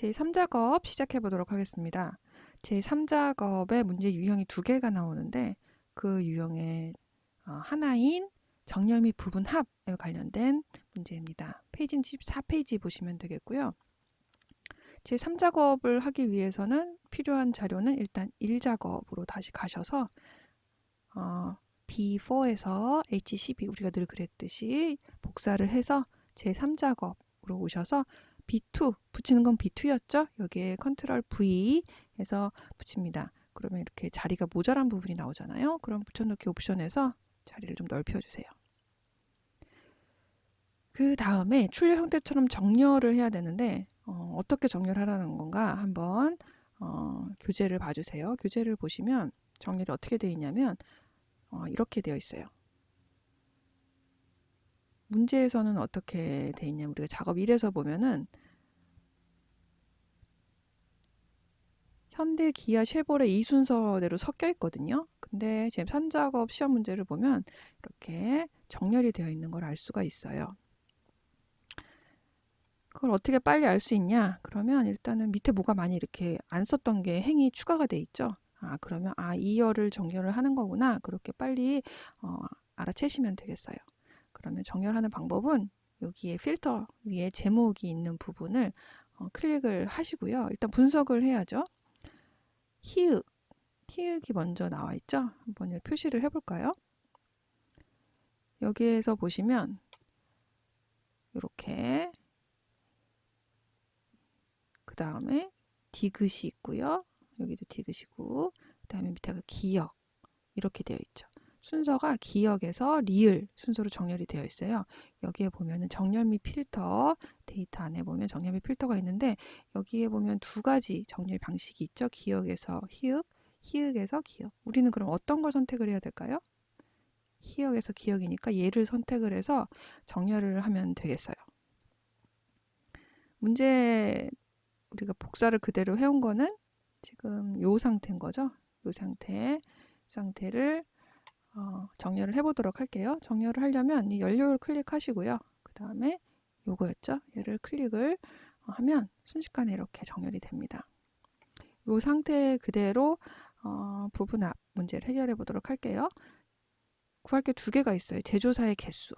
제3작업 시작해 보도록 하겠습니다. 제3작업의 문제 유형이 두 개가 나오는데 그 유형의 어, 하나인 정렬 및 부분 합에 관련된 문제입니다. 페이지는 14페이지 보시면 되겠고요. 제3작업을 하기 위해서는 필요한 자료는 일단 1작업으로 다시 가셔서 어, B4에서 H12 우리가 늘 그랬듯이 복사를 해서 제3작업으로 오셔서 B2 붙이는 건 B2였죠? 여기에 컨트롤 V 해서 붙입니다. 그러면 이렇게 자리가 모자란 부분이 나오잖아요. 그럼 붙여넣기 옵션에서 자리를 좀 넓혀주세요. 그 다음에 출력 형태처럼 정렬을 해야 되는데 어, 떻게 정렬하라는 건가 한번 어, 교재를 봐주세요. 교재를 보시면 정렬이 어떻게 되어 있냐면 어, 이렇게 되어 있어요. 문제에서는 어떻게 되어 있냐면 우리가 작업 1에서 보면은 현대, 기아, 쉐보레 이 순서대로 섞여 있거든요. 근데 지금 산작업 시험 문제를 보면 이렇게 정렬이 되어 있는 걸 알 수가 있어요. 그걸 어떻게 빨리 알 수 있냐? 그러면 일단은 밑에 뭐가 많이 이렇게 안 썼던 게 행이 추가가 돼 있죠. 아, 그러면 아, 이열을 정렬을 하는 거구나. 그렇게 빨리 어, 알아채시면 되겠어요. 그러면 정렬하는 방법은 여기에 필터 위에 제목이 있는 부분을 어, 클릭을 하시고요. 일단 분석을 해야죠. 히읗, 히읗이 먼저 나와 있죠. 한번 표시를 해볼까요? 여기에서 보시면 이렇게 그 다음에 디귿이 있고요. 여기도 디귿이고 그 다음에 밑에가 기역 이렇게 되어 있죠. 순서가 기역에서 리을 순서로 정렬이 되어 있어요. 여기에 보면은 정렬 및 필터 데이터 안에 보면 정렬 및 필터가 있는데 여기에 보면 두 가지 정렬 방식이 있죠. 기역에서 히읗, 히읗에서 기역. 우리는 그럼 어떤 걸 선택을 해야 될까요? 히읗에서 기역이니까 얘를 선택을 해서 정렬을 하면 되겠어요. 문제 우리가 복사를 그대로 해온 거는 지금 요 상태인 거죠. 요 상태 상태를 어, 정렬을 해보도록 할게요. 정렬을 하려면 이 연료를 클릭하시고요. 그 다음에 요거였죠. 얘를 클릭을 하면 순식간에 이렇게 정렬이 됩니다. 이 상태 그대로 어, 부분 앞 문제를 해결해 보도록 할게요. 구할 게 두 개가 있어요. 제조사의 개수.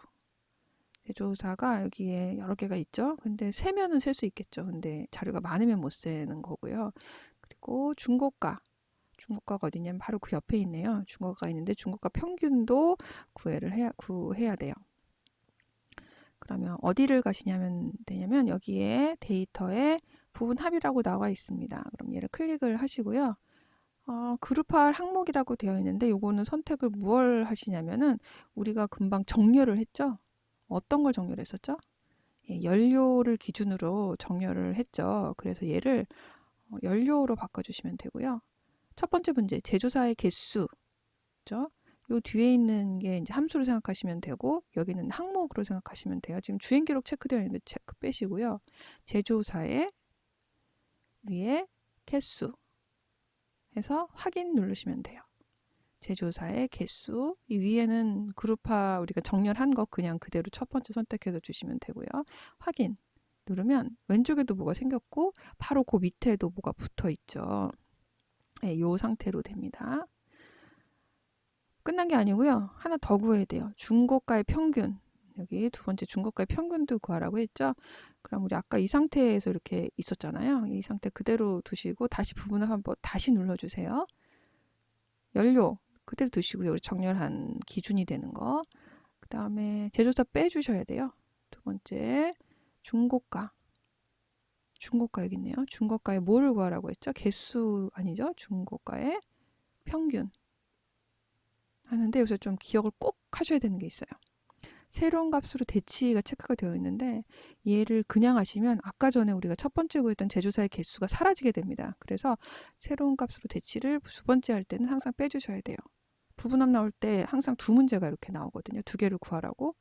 제조사가 여기에 여러 개가 있죠. 근데 세면은 셀 수 있겠죠. 근데 자료가 많으면 못 세는 거고요. 그리고 중고가. 중고가가 어디냐면 바로 그 옆에 있네요. 중고가가 있는데 중고가 평균도 구해를 해야, 구해야 돼요. 그러면 어디를 가시냐면 되냐면 여기에 데이터에 부분 합이라고 나와 있습니다. 그럼 얘를 클릭을 하시고요. 어, 그룹할 항목이라고 되어 있는데 요거는 선택을 무얼 하시냐면은 우리가 금방 정렬을 했죠. 어떤 걸 정렬했었죠? 예, 연료를 기준으로 정렬을 했죠. 그래서 얘를 어, 연료로 바꿔주시면 되고요. 첫 번째 문제 제조사의 개수 죠? 요 뒤에 있는 게 이제 함수로 생각하시면 되고 여기는 항목으로 생각하시면 돼요. 지금 주행 기록 체크되어 있는데 체크 빼시고요. 제조사의 위에 개수 해서 확인 누르시면 돼요. 제조사의 개수 이 위에는 그룹화 우리가 정렬한 거 그냥 그대로 첫 번째 선택해서 주시면 되고요. 확인 누르면 왼쪽에도 뭐가 생겼고 바로 그 밑에도 뭐가 붙어 있죠. 네, 이 상태로 됩니다. 끝난 게 아니고요. 하나 더 구해야 돼요. 중고가의 평균. 여기 두 번째 중고가의 평균도 구하라고 했죠. 그럼 우리 아까 이 상태에서 이렇게 있었잖아요. 이 상태 그대로 두시고 다시 부분을 한번 다시 눌러주세요. 연료 그대로 두시고 여기 정렬한 기준이 되는 거. 그 다음에 제조사 빼주셔야 돼요. 두 번째 중고가. 중고가 여기 있네요. 중고가의 뭐를 구하라고 했죠? 개수 아니죠? 중고가의 평균. 하는데 여기서 좀 기억을 꼭 하셔야 되는 게 있어요. 새로운 값으로 대치가 체크가 되어 있는데 얘를 그냥 하시면 아까 전에 우리가 첫 번째 구했던 제조사의 개수가 사라지게 됩니다. 그래서 새로운 값으로 대치를 두 번째 할 때는 항상 빼주셔야 돼요. 부분합 나올 때 항상 두 문제가 이렇게 나오거든요. 두 개를 구하라고.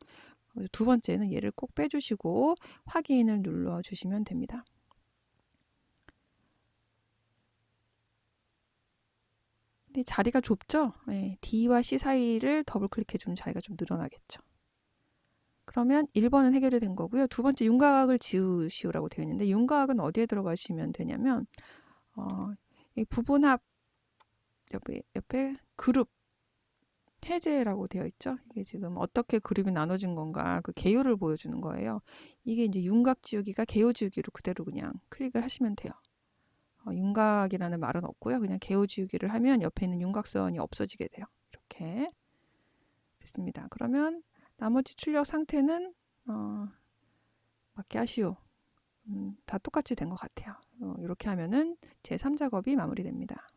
두 번째는 얘를 꼭 빼주시고 확인을 눌러주시면 됩니다. 근데 자리가 좁죠? 네, D와 C 사이를 더블 클릭해 주면 자리가 좀 늘어나겠죠. 그러면 1번은 해결이 된 거고요. 두 번째 윤곽을 지우시오라고 되어 있는데 윤곽은 어디에 들어가시면 되냐면 어, 이 부분합 옆에 옆에 그룹 해제라고 되어 있죠. 이게 지금 어떻게 그룹이 나눠진 건가 그 개요를 보여주는 거예요. 이게 이제 윤곽 지우기가 개요 지우기로 그대로 그냥 클릭을 하시면 돼요. 어, 윤곽이라는 말은 없고요. 그냥 개요 지우기를 하면 옆에 있는 윤곽선이 없어지게 돼요. 이렇게 됐습니다. 그러면 나머지 출력 상태는 어, 맞게 하시오. 음, 다 똑같이 된 것 같아요. 어, 이렇게 하면은 제 3작업이 마무리됩니다.